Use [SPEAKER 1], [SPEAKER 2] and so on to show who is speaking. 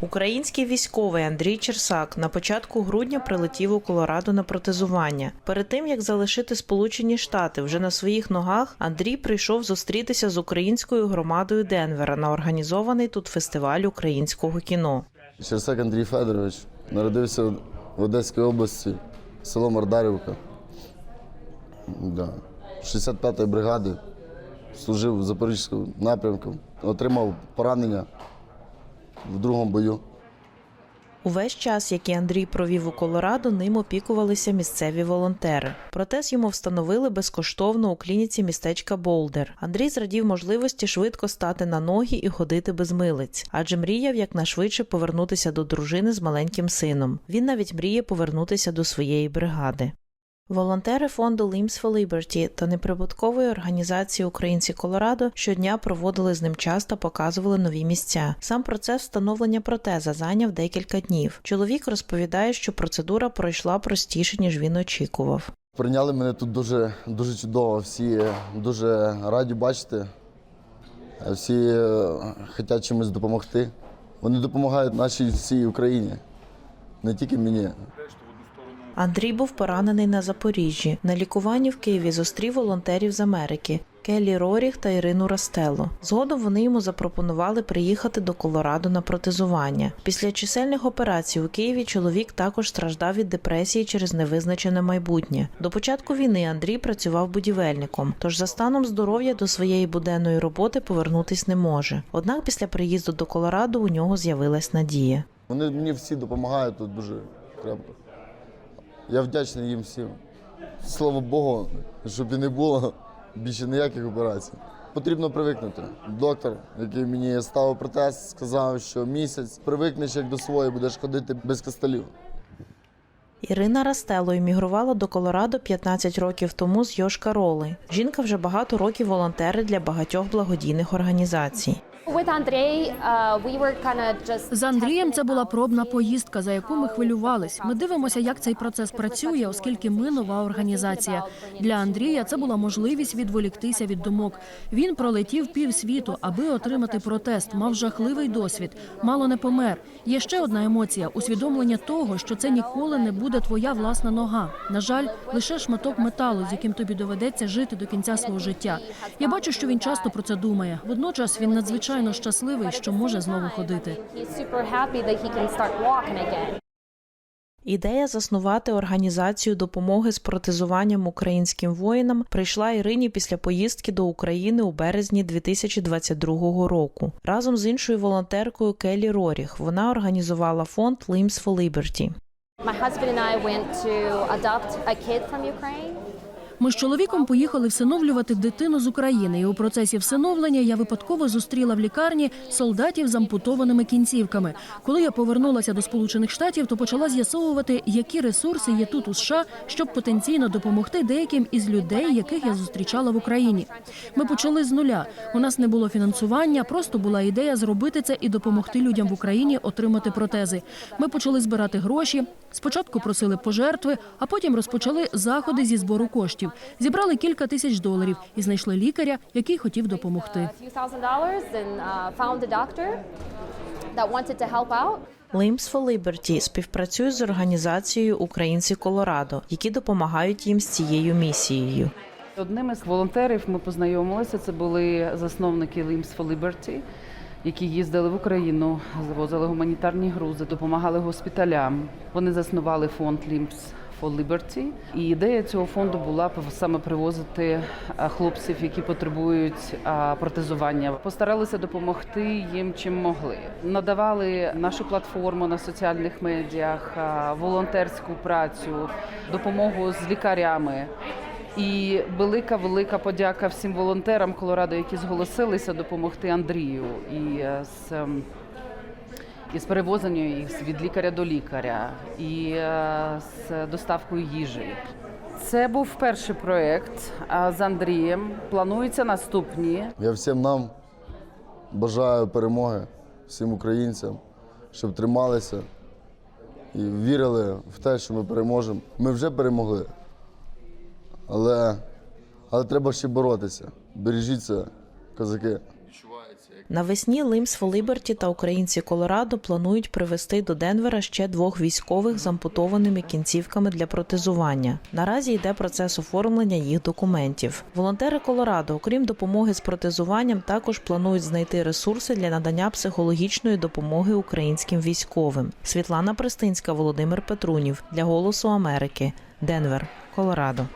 [SPEAKER 1] Український військовий Андрій Черсак на початку грудня прилетів у Колорадо на протезування. Перед тим як залишити Сполучені Штати вже на своїх ногах, Андрій прийшов зустрітися з українською громадою Денвера на організований тут фестиваль українського кіно.
[SPEAKER 2] Черсак Андрій Федорович народився в Одеській області, село Мордарівка. Да. 65-ї бригади служив в Запорізькому напрямку, отримав поранення в другому бою.
[SPEAKER 1] Увесь час, який Андрій провів у Колорадо, ним опікувалися місцеві волонтери. Протез йому встановили безкоштовно у клініці містечка Болдер. Андрій зрадів можливості швидко стати на ноги і ходити без милиць, адже мріяв якнайшвидше повернутися до дружини з маленьким сином. Він навіть мріє повернутися до своєї бригади. Волонтери фонду Limbs for Liberty та неприбуткової організації Українці Колорадо щодня проводили з ним час та показували нові місця. Сам процес встановлення протеза зайняв декілька днів. Чоловік розповідає, що процедура пройшла простіше ніж він очікував.
[SPEAKER 2] Прийняли мене тут дуже, дуже чудово. Всі дуже раді бачити. Всі е, хочуть чимось допомогти. Вони допомагають нашій всій Україні, не тільки мені.
[SPEAKER 1] Андрій був поранений на Запоріжжі. На лікуванні в Києві зустрів волонтерів з Америки. Келлі Роріх та Ірину Растелло. Згодом вони йому запропонували приїхати до Колорадо на протезування. Після чисельних операцій у Києві чоловік також страждав від депресії через невизначене майбутнє. До початку війни Андрій працював будівельником, тож за станом здоров'я до своєї буденної роботи повернутись не може. Однак після приїзду до Колорадо у нього з'явилась надія.
[SPEAKER 2] Вони мені всі допомагають тут дуже крепко. Я вдячний їм всім. Слава Богу, щоб і не було більше ніяких операцій. Потрібно привикнути. Доктор, який мені ставив протез, сказав, що місяць привикнеш як до своєї, будеш ходити без костелів.
[SPEAKER 1] Ірина Растело іммігрувала до Колорадо 15 років тому з Йошка Роли. Жінка вже багато років волонтери для багатьох благодійних організацій.
[SPEAKER 3] Uh,
[SPEAKER 4] З Андрієм це була пробна поїздка, за яку ми хвилювались. Ми дивимося, як цей процес працює, оскільки ми нова організація. Для Андрія це була можливість відволіктися від думок. Він пролетів півсвіту, аби отримати протест. Мав жахливий досвід, мало не помер. Є ще одна емоція усвідомлення того, що це ніколи не буде твоя власна нога. На жаль, лише шматок металу, з яким тобі доведеться жити до кінця свого життя. Я бачу, що він часто про це думає. Водночас він надзвичайно щасливий, що може знову ходити.
[SPEAKER 1] Ідея заснувати організацію допомоги з протезуванням українським воїнам прийшла Ірині після поїздки до України у березні 2022 року. Разом з іншою волонтеркою Келлі Роріх вона організувала фонд Limbs for Liberty.
[SPEAKER 3] My husband and I went to adopt a kid from Ukraine.
[SPEAKER 4] Ми з чоловіком поїхали всиновлювати дитину з України, і у процесі всиновлення я випадково зустріла в лікарні солдатів з ампутованими кінцівками. Коли я повернулася до Сполучених Штатів, то почала з'ясовувати, які ресурси є тут у США, щоб потенційно допомогти деяким із людей, яких я зустрічала в Україні. Ми почали з нуля. У нас не було фінансування, просто була ідея зробити це і допомогти людям в Україні отримати протези. Ми почали збирати гроші. Спочатку просили пожертви, а потім розпочали заходи зі збору коштів. Зібрали кілька тисяч доларів і знайшли лікаря, який хотів допомогти.
[SPEAKER 1] Limbs for Liberty співпрацює з організацією Українці Колорадо, які допомагають їм з цією місією.
[SPEAKER 5] Одним із волонтерів ми познайомилися. Це були засновники Limbs for Liberty, які їздили в Україну, завозили гуманітарні грузи, допомагали госпіталям. Вони заснували фонд Limbs for Liberty. І ідея цього фонду була саме привозити хлопців, які потребують протезування. Постаралися допомогти їм чим могли. Надавали нашу платформу на соціальних медіях, волонтерську працю, допомогу з лікарями. І велика велика подяка всім волонтерам Колорадо, які зголосилися допомогти Андрію і е, з, ем, і з перевозенням їх від лікаря до лікаря, і е, з доставкою їжі. Це був перший проєкт з Андрієм. Плануються наступні.
[SPEAKER 2] Я всім нам бажаю перемоги, всім українцям, щоб трималися і вірили в те, що ми переможемо. Ми вже перемогли. Але, але треба ще боротися. Бережіться, козаки.
[SPEAKER 1] Навесні for Liberty та українці Колорадо планують привезти до Денвера ще двох військових з ампутованими кінцівками для протезування. Наразі йде процес оформлення їх документів. Волонтери Колорадо, окрім допомоги з протезуванням, також планують знайти ресурси для надання психологічної допомоги українським військовим. Світлана Пристинська, Володимир Петрунів для Голосу Америки, Денвер, Колорадо.